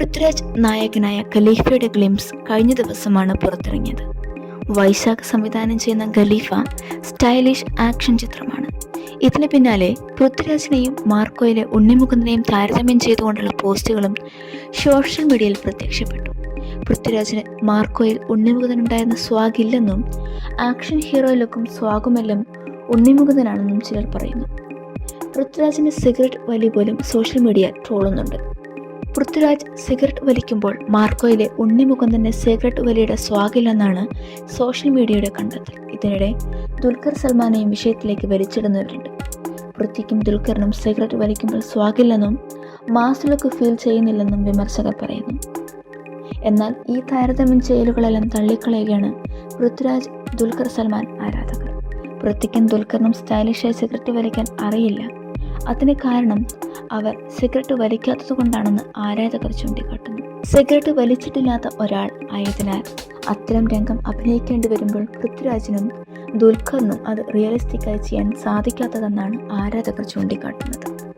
പൃഥ്വിരാജ് നായകനായ ഖലീഫയുടെ ഗ്ലിംസ് കഴിഞ്ഞ ദിവസമാണ് പുറത്തിറങ്ങിയത്. വൈശാഖ് സംവിധാനം ചെയ്യുന്ന ഖലീഫ സ്റ്റൈലിഷ് ആക്ഷൻ ചിത്രമാണ്. ഇതിന് പിന്നാലെ പൃഥ്വിരാജിനെയും മാർക്കോയിലെ ഉണ്ണിമുകുന്ദനെയും താരതമ്യം ചെയ്തുകൊണ്ടുള്ള പോസ്റ്റുകളും സോഷ്യൽ മീഡിയയിൽ പ്രത്യക്ഷപ്പെട്ടു. പൃഥ്വിരാജിന് മാർക്കോയിൽ ഉണ്ണിമുകുന്ദനുണ്ടായിരുന്ന സ്വാഗില്ലെന്നും ആക്ഷൻ ഹീറോ ലുക്കും സ്വാഗുമെല്ലാം ഉണ്ണിമുകുന്ദനാണെന്നും ചിലർ പറയുന്നു. പൃഥ്വിരാജിന്റെ സിഗരറ്റ് വലി പോലും സോഷ്യൽ മീഡിയ ട്രോളുന്നുണ്ട്. പൃഥ്വിരാജ് സിഗരറ്റ് വലിക്കുമ്പോൾ മാർക്കോയിലെ ഉണ്ണിമുകുന്ദന്റെ സിഗരറ്റ് വലിയുടെ സ്വാഗില്ലെന്നാണ് സോഷ്യൽ മീഡിയയുടെ കണ്ടെത്തൽ. ഇതിനിടെ ദുൽഖർ സൽമാനെയും വിഷയത്തിലേക്ക് വലിച്ചിടുന്നവരുണ്ട്. പൃഥ്വിക്കും ദുൽഖറിനും സിഗരറ്റ് വലിക്കുമ്പോൾ സ്വാഗില്ലെന്നും മാസ്ലുക്ക് ഫീൽ ചെയ്യുന്നില്ലെന്നും വിമർശകർ പറയുന്നു. എന്നാൽ ഈ താരതമ്യം ചെയ്യലുകളെല്ലാം തള്ളിക്കളയുകയാണ് പൃഥ്വിരാജ് ദുൽഖർ സൽമാൻ ആരാധകർ. പൃഥ്വിക്കും ദുൽഖറിനും സ്റ്റൈലിഷായി സിഗരറ്റ് വലിക്കാൻ അറിയില്ല. അതിന് കാരണം അവർ സിഗരറ്റ് വലിക്കാത്തത് കൊണ്ടാണെന്ന് ആരാധകർ ചൂണ്ടിക്കാട്ടുന്നു. സിഗരറ്റ് വലിച്ചിട്ടില്ലാത്ത ഒരാൾ ആയതിനാൽ അത്തരം രംഗം അഭിനയിക്കേണ്ടി വരുമ്പോൾ പൃഥ്വിരാജിനും ദുൽഖറിനും അത് റിയലിസ്റ്റിക്കായി ചെയ്യാൻ സാധിക്കാത്തതെന്നാണ് ആരാധകർ ചൂണ്ടിക്കാട്ടുന്നത്.